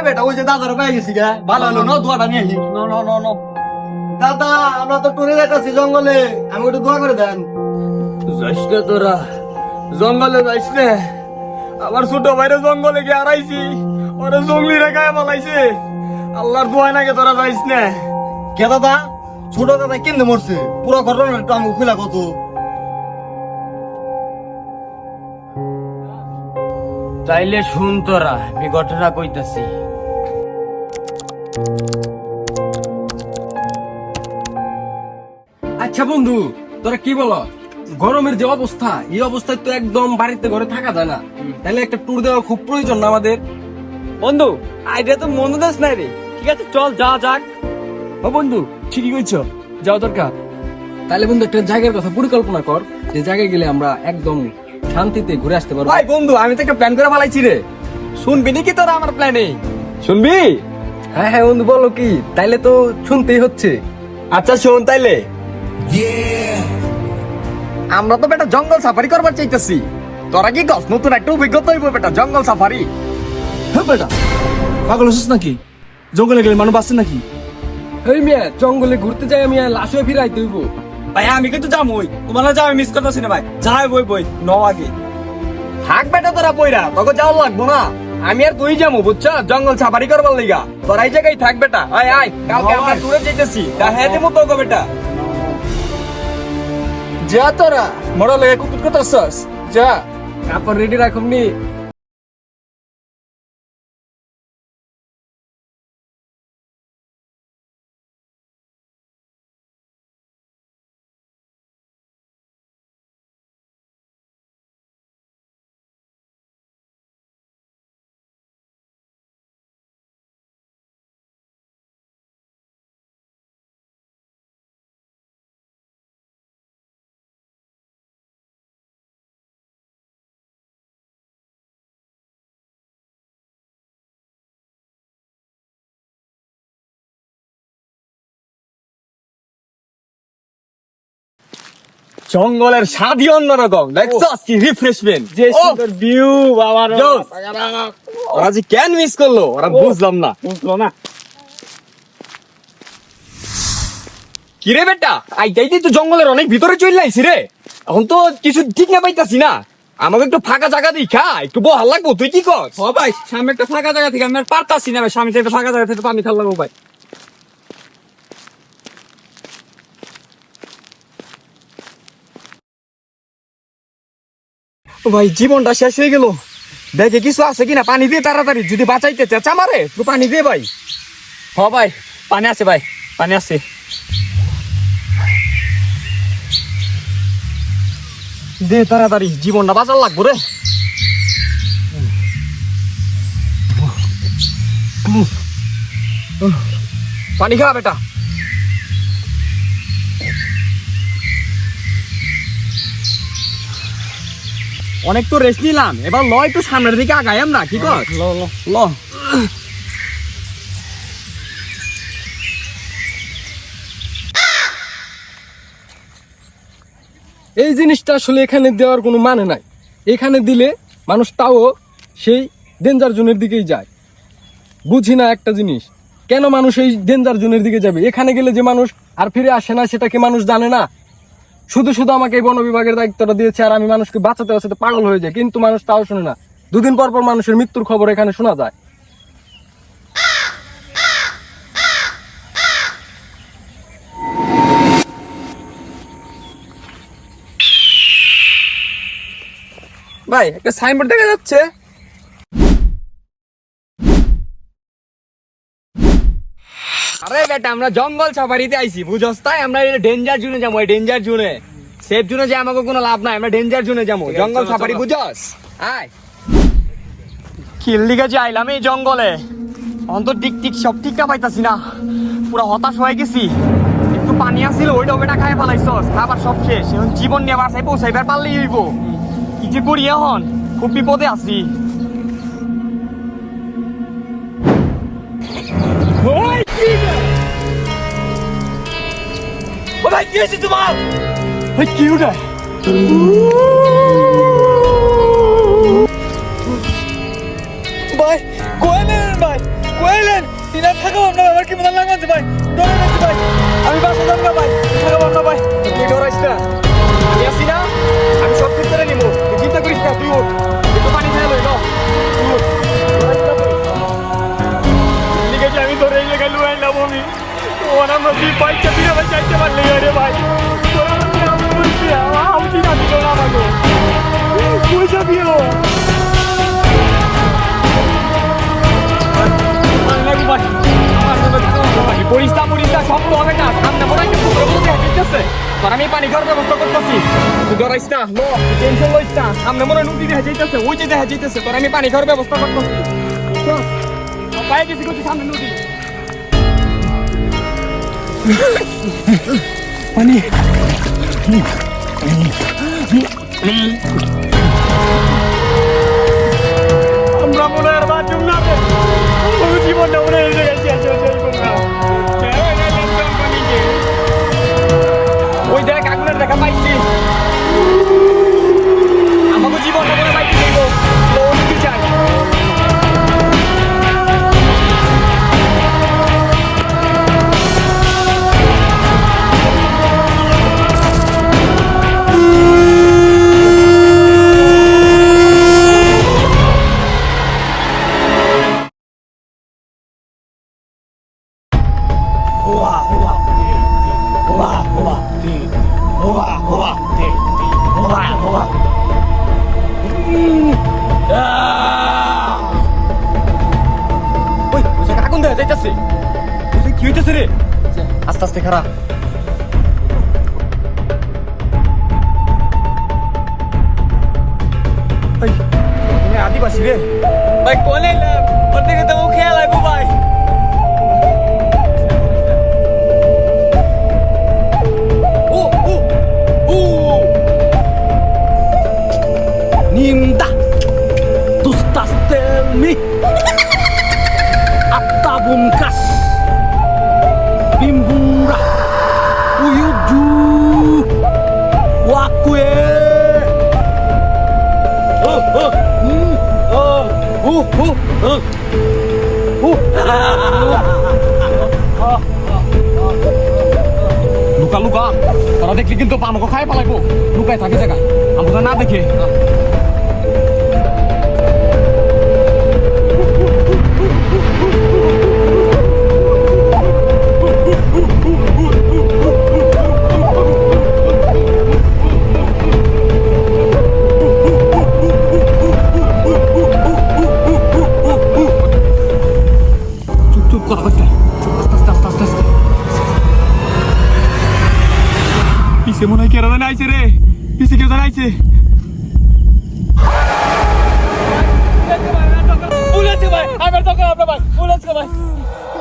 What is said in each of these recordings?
ওই বেটা ওই যে দাদার পেয়ে গেছি গে। ভালো হলো ন দোয়াটা নিয়ে আসি। নো নো নো নো দাদা আমরা তো টুরে যাইতাছি জঙ্গলে। আমি একটু দোয়া করে দেন। যাইস না তোরা। জঙ্গলে যাইস না। আমার ছোট ভাইরে জঙ্গলে গিয়ে হারাইছি। ওরে জঙ্গলি রেখায় বলাইছে আল্লাহর দোয়া নাকি তোরা যাইস না। কে দাদা? ছোট দাদা কেমনে মরছে? পুরো ঘটনা একটু আমি খুলা কত। তাইলে শুন তোরা আমি ঘটনা কইতাছি। আচ্ছা বন্ধু তোরা কি বলো? গরমের যে অবস্থা এই অবস্থায় তো একদম বাড়িতে ঘরে থাকা যায় না। তাহলে একটা ট্যুর দেওয়া খুব প্রয়োজন না আমাদের? বন্ধু আইডিয়া তো মনে দেস নাই রে। ঠিক আছে চল যা যাক। ও বন্ধু ঠিকই কইছ। যাওয়া দরকার। তাহলে বন্ধু একটা জায়গার কথা পরিকল্পনা কর। যে জায়গায় গেলে আমরা একদম শান্তিতে ঘুরে আসতে পারব। ভাই বন্ধু আমি তো একটা প্ল্যান করে ফেলাইছি রে। শুনবি নাকি তোরা আমার প্ল্যানে শুনবি? হ্যাঁ হ্যাঁ বন্ধু বলো কি? তাইলে তো শুনতেই হচ্ছে। আচ্ছা শোন তাইলে। আমরা তো বেটা জঙ্গল সাফারি করবার চাইতেছি। তোরা কি কস নতুন একটা অভিজ্ঞতা হইব বেটা জঙ্গল সাফারি? হ্যাঁ বেটা। পাগল হচ্ছিস নাকি? জঙ্গলে গেলে মানুষ বাঁচছে নাকি? এই মিয়া জঙ্গলে ঘুরতে যাই আমি লাশে ফিরাই হইব। ভাই আমি কিন্তু যামই তোমার যা আমি মিস করতেছি না ভাই। যাই বই বই ন আগে। থাক বেটা তোরা পয়রা তোকে যাওয়া লাগবো না। আমি আর তুই যাব বুঝছ? জঙ্গল সাফারি করবার লিগা। তোর এই জায়গায় থাক বেটা। আয় আয় কালকে আমরা টুরে যেতেছি তা হ্যাঁ দেবো তোকে বেটা। যা তোরা মরা লেগে কুকুর কথা যা। কাপড় রেডি রাখুন নি জঙ্গলের স্বাদই অন্যরকম দেখছস কি রিফ্রেশমেন্ট যে সুন্দর ভিউ বাবা ওরা যে কেন মিস করল? ওরা বুঝলাম না। বুঝলো না। কিরে বেটা? আইটাইতে তো জঙ্গলের অনেক ভিতরে চলে আইছি রে। এখন তো কিছু ঠিক না পাইতাছি না। আমাকে একটু ফাঁকা জায়গা দিই খা একটু বহাল লাগবো। তুই কি কর ভাই সামনে একটা ফাঁকা জায়গা থেকে আমি আর পারতাছি না ভাই। সামনে একটা ফাঁকা জায়গা থেকে পানি খাল লাগবো ভাই। ভাই, জীবনটা শেষ হয়ে গেল। দেখে কিছু আছে কিনা? পানি দিয়ে তাড়াতাড়ি, যদি বাঁচাইতে চেঁচা মারে একটু পানি দিয়ে ভাই। হ ভাই, পানি আছে ভাই, পানি আছে। দে তাড়াতাড়ি, জীবনটা বাঁচার লাগবো রে। পানি খা বেটা। অনেক তো রেস্ট নিলাম। এবার ল একটু সামনের দিকে আগাই আমরা কি কর? ল এই জিনিসটা আসলে এখানে দেওয়ার কোনো মানে নাই। এখানে দিলে মানুষ তাও সেই ডেঞ্জার জোনের দিকেই যায়। বুঝি না একটা জিনিস কেন মানুষ এই ডেঞ্জার জোনের দিকে যাবে? এখানে গেলে যে মানুষ আর ফিরে আসে না সেটা কি মানুষ জানে না? শুধু শুধু আমাকে এই বন বিভাগের দায়িত্বটা দিয়েছে আর আমি মানুষকে বাঁচাতে বাঁচাতে পাগল হয়ে যায় কিন্তু মানুষ তাও শুনে না। দুদিন পর পর মানুষের মৃত্যুর খবর এখানে শোনা যায়। ভাই, একটা সাইনবোর্ড দেখা যাচ্ছে আরে বেটা আমরা জঙ্গল সাফারিতে আইছি বুঝস তাই? আমরা ডেঞ্জার জোনে যাব এই ডেঞ্জার জোনে সেফ জোনে যে আমাকে কোনো লাভ নাই আমরা ডেঞ্জার জোনে যাব। জঙ্গল সাফারি বুঝস আয়। কিল্লিগা যে আইলাম এই জঙ্গলে। অন্তর টিক টিক সব ঠিকটা পাইতাছি না। পুরো হতাশ হয়ে গেছি। একটু পানি আসছিল ওইটা বেটা খাই ফেলাইছস। খাবার সব শেষ। এখন জীবন নিয়ে বাসায় পৌঁছাইবার পারলেই হইব। কি যে করি এখন? খুব বিপদে আছি। ও ভাই কি হয়েছে তোমার ভাই কি ওটা ভাই কোয়েলেন ভাই কোয়েলেন। তিনার থাকাও আপনার আমার কি মনে লাগবে আমি বাসা না ভাই থাকাবো না ভাই। তুই না। ভগবান, আমরা তুই বাইকটা ফিরে ভাই চাইতে পারলি রে ভাই। আমি না দিল না আমাকে পয়সা দিও পরিষ্কার পরিষ্কার, সব হবে না। সামনে বড় একটা পুকুর বলতে হাঁটিতেছে তোর আমি পানি খাওয়ার ব্যবস্থা করতেছি। তুই ডরাইস না, লো টেনশন লইস না। ব্যবস্থা করতেছি। পায়ে গেছি, সামনে নদী। 아니. 아니. 아니. পারছি রে ভাই কোন এলাম ওর দিকে তো খেয়াল লাগবো ভাই Ninda! Tu stas telmi! Atta bungkas! Bimbura! Uyuju! Wakue! Oh, oh! লুকা লুকা তারা দেখলি কিন্তু পানকো খাই পেলাইব লুকাই থাকি জায়গা আমরা না দেখে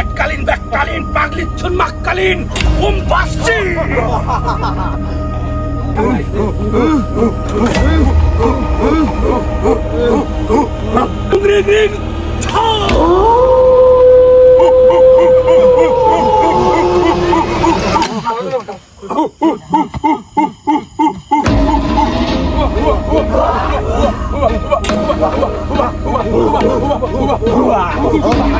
ব্যাটকালীন ব্যাটকালীন পাগলিচ্ছুন মাককালীন ওম বাসছি ring ring Oh,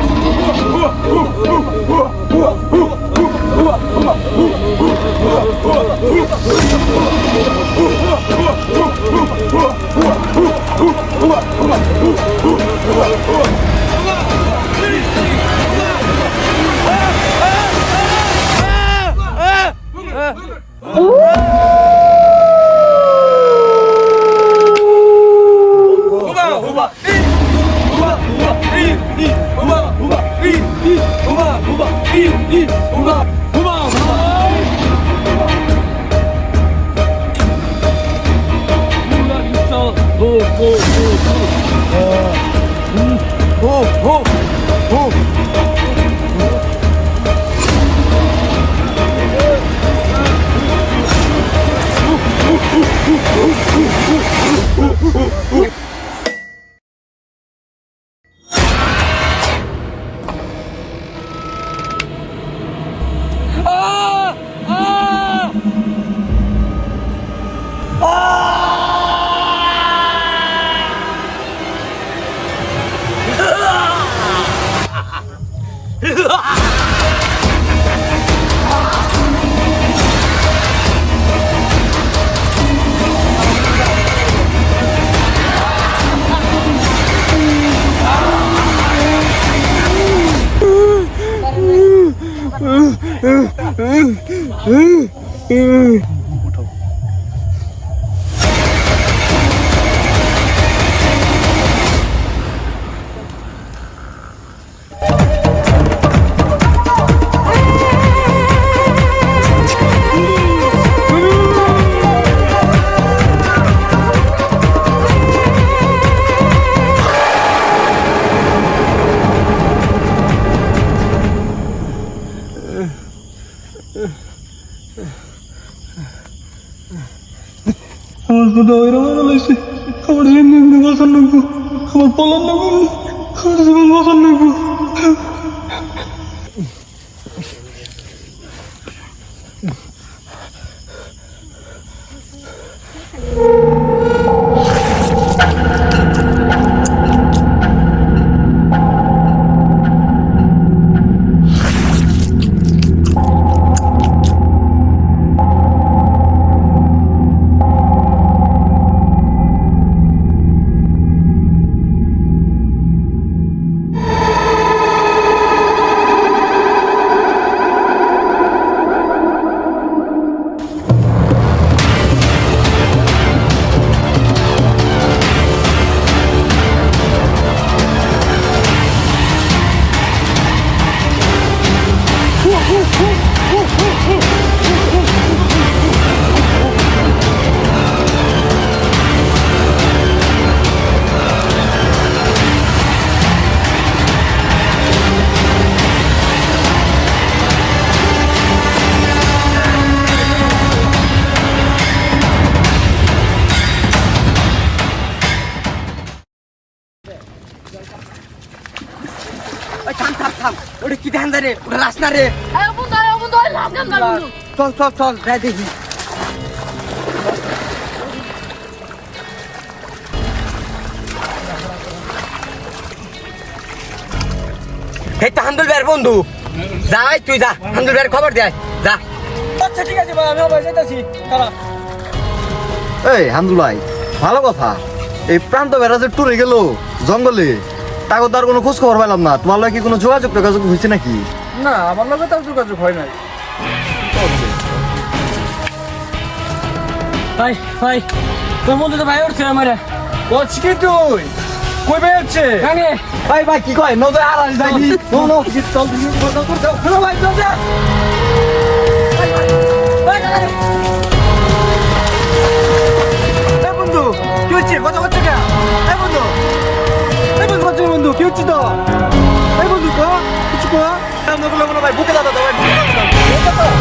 আমার কথা ওইরকম বলেছে আমার জিন্দগি বসার নেব আমার পলার নেব আমার জীবন বসার রে। ওটা না আরে আরে আরে চল চল চল যাই দেখি। এই তো হান্দুল বের বন্ধু যাই তুই যা হান্দুল বের খবর দে যা। আচ্ছা ঠিক আছে ভাই আমি আবার যাইতাছি। তারা এই হামদুলাই ভালো কথা। এই প্রান্ত বেড়াতে টুরে গেল জঙ্গলে তাকে তার কোনো খোঁজ খবর পেলাম না। তোমার লগে কি কোনো যোগাযোগ টোগাযোগ হয়েছে নাকি? না আমার লগে তার যোগাযোগ হয় নাই। ভাই ভাই তোর মধ্যে তো ভাই উঠছে আমারে। বলছি কি তুই? কই বেরছে কানে ভাই ভাই কি কয়? নদে আর আস যাইবি নো নো চল ভাই চল যা বন্ধু কি হচ্ছে? কথা হচ্ছে কে বন্ধু। বন্ধু হচ্ছে বন্ধু কি হচ্ছে তো? বন্ধু কো বুকে দাদা ভাই বুকে দাদা